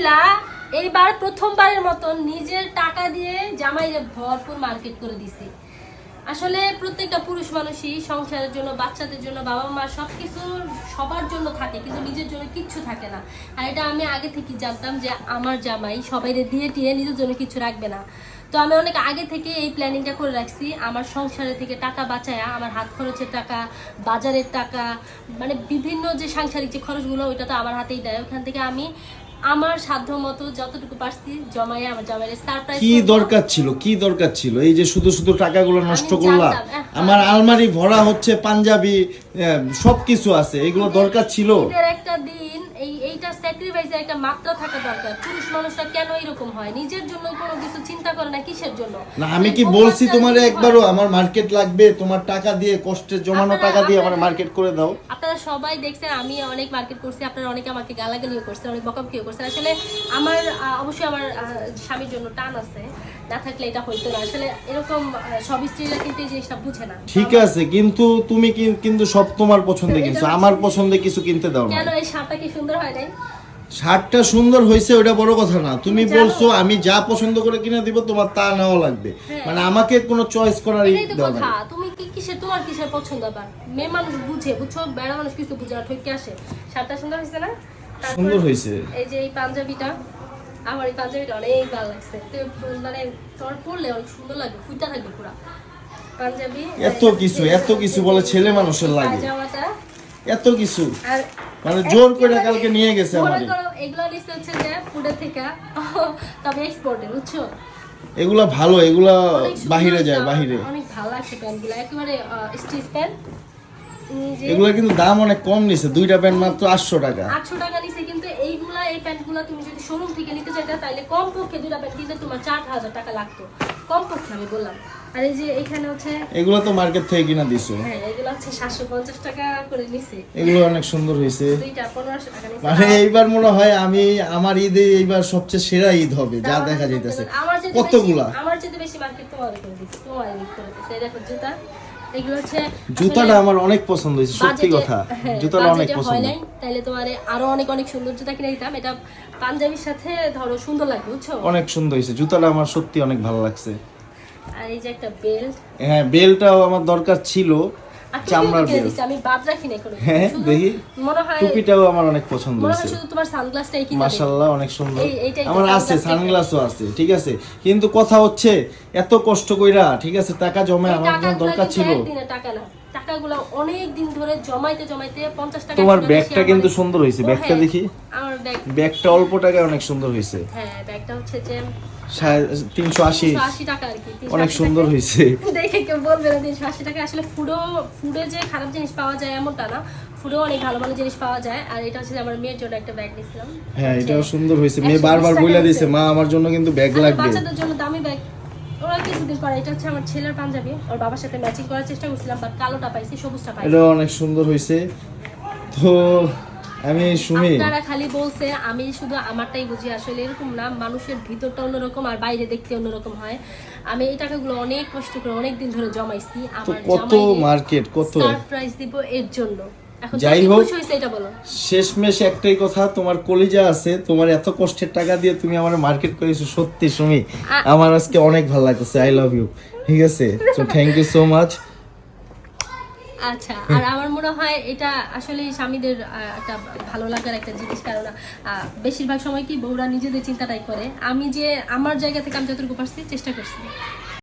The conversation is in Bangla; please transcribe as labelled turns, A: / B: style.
A: আলহামদুলিল্লাহ, এইবার প্রথমবারের মতন নিজের টাকা দিয়ে জামাইরে ভরপুর মার্কেট করে দিছি। আসলে প্রত্যেকটা পুরুষ মানুষই সংসারের জন্য, বাচ্চাদের জন্য বাবা মা সব কিছু সবার জন্য থাকে, কিন্তু নিজের জন্য কিচ্ছু থাকে না। আর এটা আমি আগে থেকে জানতাম যে আমার জামাই সবাই দিয়ে টিয়ে নিজের জন্য কিছু রাখবে না। তো আমি অনেক আগে থেকে এই প্ল্যানিংটা করে রাখছি, আমার সংসারের থেকে টাকা বাঁচায়া, আমার হাত খরচের টাকা, বাজারের টাকা মানে বিভিন্ন যে সাংসারিক যে খরচগুলো, ওইটা তো আমার হাতেই দেয়। ওখান থেকে আমি আমার সাধ্য মতো যতটুকু পারছি জমায়ে আমার জামাইয়ের সারপ্রাইজ
B: কি দরকার ছিল? কি দরকার ছিল? এই যে শুধু শুধু টাকাগুলো নষ্ট
A: আমি
B: করলা?
A: জানতাম, হ্যাঁ।
B: আমার আলমারি ভরা হচ্ছে পাঞ্জাবি সব কিছু আছে। এগুলো দরকার ছিল?
A: একটা দিন এই এইটা স্যাক্রিফাইসের একটা মাত্রা থাকা দরকার। পুরুষ মানুষরা কেন এরকম হয়? নিজের জন্য কোনো কিছু চিন্তা করে না কিসের জন্য?
B: না আমি কি বলছি তোমার একবারও? আমার মার্কেট লাগবে তোমার টাকা দিয়ে কষ্টের জমানো টাকা দিয়ে আমার মার্কেট করে দাও।
A: আপনারা সবাই দেখছেন আমি অনেক মার্কেট করছি আপনারা অনেকে আমাকে গালাগালিও করছেন অনেক বকাবকিও করছেন। আসলে আমার অবশ্যই আমার স্বামীর জন্য টান আছে। না থাকলে এটা হইতো না। আসলে এরকম সব স্ত্রীরা কিন্তু এই জিনিসটা বুঝে না।
B: ঠিক আছে কিন্তু তুমি কিন্তু সব তোমার পছন্দে কিনছো। আমার পছন্দে কিছু কিনতে দাও না।
A: কেন এই শার্টটা কি সুন্দর হয় নাই?
B: শার্টটা সুন্দর হয়েছে ওটা বড় কথা না। তুমি বলছো আমি যা পছন্দ করে কিনে দিব তোমার তা নেওয়া লাগবে।
A: হ্যাঁ।
B: মানে আমাকে কোনো চয়েস করার দেওয়া
A: কথা। তুমি কি কিসের তোমার কিসের পছন্দ আবার? মেয়ে মানুষ বুঝে বুঝছ? বেড়া মানুষ কিছু বুঝে না ঠকে আসে। শার্টটা সুন্দর হয়েছে না?
B: সুন্দর হয়েছে।
A: এই যে এই পাঞ্জাবিটা আমার এই পাঞ্জাবিটা অনেক ভালো লাগছে। মানে তোমার পরলে অনেক সুন্দর লাগবে ফুটা থাকবে পুরা। পাঞ্জাবি
B: এত কিছু এত কিছু বলে ছেলে মানুষের লাগে। এত কিছু। মানে জোর করে কালকে নিয়ে গেছে
A: মনে এগুলো নিচ্ছে হচ্ছে যে ফুডের থেকে। তবে এক্সপোর্টে বুঝছ?
B: এগুলা ভালো এগুলা বাহিরে যায় বাহিরে।
A: অনেক ভালো লাগছে প্যান্টগুলো। একেবারে স্টিচ প্যান্ট
B: এগুলা কিন্তু দাম অনেক কম নিছে। দুইটা প্যান্ট মাত্র আটশো টাকা।
A: আটশো টাকা নিচে কিন্তু এইগুলা এই প্যান্টগুলা তুমি যদি শোরুম থেকে নিতে চাইতে তাহলে কম পক্ষে দুটা প্যান্ট কিনতে তোমার চার হাজার টাকা লাগতো। কম পক্ষে আমি বললাম। আর এই যে এখানে হচ্ছে
B: এগুলো তো মার্কেট থেকে কিনা দিছো।
A: হ্যাঁ এগুলো হচ্ছে সাতশো পঞ্চাশ টাকা করে নিছে।
B: এগুলো অনেক সুন্দর হয়েছে।
A: দুইটা পনেরোশো টাকা নিছে।
B: মানে এইবার মনে হয় আমি আমার ঈদে এইবার সবচেয়ে সেরা ঈদ হবে যা দেখা যাইতেছে। কতগুলা?
A: আমার যেতে বেশি মার্কেট তোমার করে দিচ্ছে তোমার করে এই দেখো জুতা। এগুলো হচ্ছে
B: জুতাটা আমার অনেক পছন্দ হয়েছে সত্যি কথা।
A: হ্যাঁ,
B: জুতাটা অনেক পছন্দ।
A: হয় তাইলে তোমার আরও অনেক অনেক সুন্দর জুতা কিনে দিতাম। এটা পাঞ্জাবির সাথে ধরো সুন্দর লাগবে বুঝছ?
B: অনেক সুন্দর হয়েছে। জুতাটা আমার সত্যি অনেক ভালো লাগছে।
A: আর এই যে একটা বেল্ট।
B: হ্যাঁ বেল্টটাও আমার দরকার ছিল। চামড়ার
A: কিনে আমি বাদ রাখি না
B: হ্যাঁ, দেখি।
A: মনে হয়
B: টুপিটাও আমার অনেক পছন্দ হয়েছে।
A: শুধু তোমার সানগ্লাসটাই কিনে।
B: মাশাল্লাহ অনেক সুন্দর। আমার আছে সানগ্লাসও আছে ঠিক আছে। কিন্তু কথা হচ্ছে এত কষ্ট কইরা ঠিক আছে টাকা
A: এই
B: আমার দরকার ছিল।
A: টাকা না। টাকাগুলো অনেক দিন ধরে জমাইতে জমাইতে পঞ্চাশ টাকা
B: তোমার ব্যাগটা কিন্তু সুন্দর হয়েছে। ব্যাগটা
A: হ্যাঁ,
B: দেখি।
A: আমার
B: ব্যাগটা অল্প টাকায় অনেক সুন্দর হয়েছে।
A: হ্যাঁ ব্যাগটা হচ্ছে যে
B: তিনশো আশি।
A: টাকা আর কি
B: অনেক সুন্দর হয়েছে।
A: দেখে কেউ বলবে না তিনশো আশি টাকা আসলে ফুডও ফুডে যে খারাপ জিনিস পাওয়া যায় এমনটা না ফুডেও অনেক ভালো ভালো জিনিস পাওয়া যায়। আর এটা হচ্ছে আমার মেয়ের জন্য একটা ব্যাগ নিয়েছিলাম।
B: হ্যাঁ এটাও সুন্দর হয়েছে। মেয়ে বারবার মা আমার জন্য কিন্তু ব্যাগ লাগবে।
A: বাচ্চাদের জন্য দামি ব্যাগ ওরা কিছুদিন পরে এটা হচ্ছে আমার ছেলের পাঞ্জাবি। ওর বাবার সাথে ম্যাচিং করার চেষ্টা করছিলাম বাট কালোটা পাইছি সবুজটা পাইছি।
B: এটা অনেক সুন্দর হয়েছে। তো আমি শুনি
A: আপনারা খালি বলছে আমি শুধু আমারটাই বুঝি আসলে এরকম না মানুষের ভিতরটা অন্যরকম আর বাইরে দেখতে অন্যরকম হয়। আমি এই টাকাগুলো অনেক কষ্ট করে অনেক দিন ধরে জমাইছি আমার
B: কত মার্কেট কত?
A: সারপ্রাইজ দিব এর জন্য।
B: যাই হোক। শেষমেশ একটাই কথা তোমার কলিজা আছে তোমার এত কষ্টের টাকা দিয়ে তুমি আমার মার্কেট করেছ সত্যি সুমি। আমার আজকে অনেক ভালো লাগতেছে আই লাভ ইউ ঠিক আছে? তো থ্যাংক ইউ সো মাচ
A: আচ্ছা আর আমার মনে হয় এটা আসলে স্বামীদের একটা ভালো লাগার একটা জিনিস, কারণ বেশিরভাগ সময় কি বউরা নিজেদের চিন্তাটাই করে। আমি যে আমার জায়গা থেকে আমি যতটুকু পারছি চেষ্টা করছি।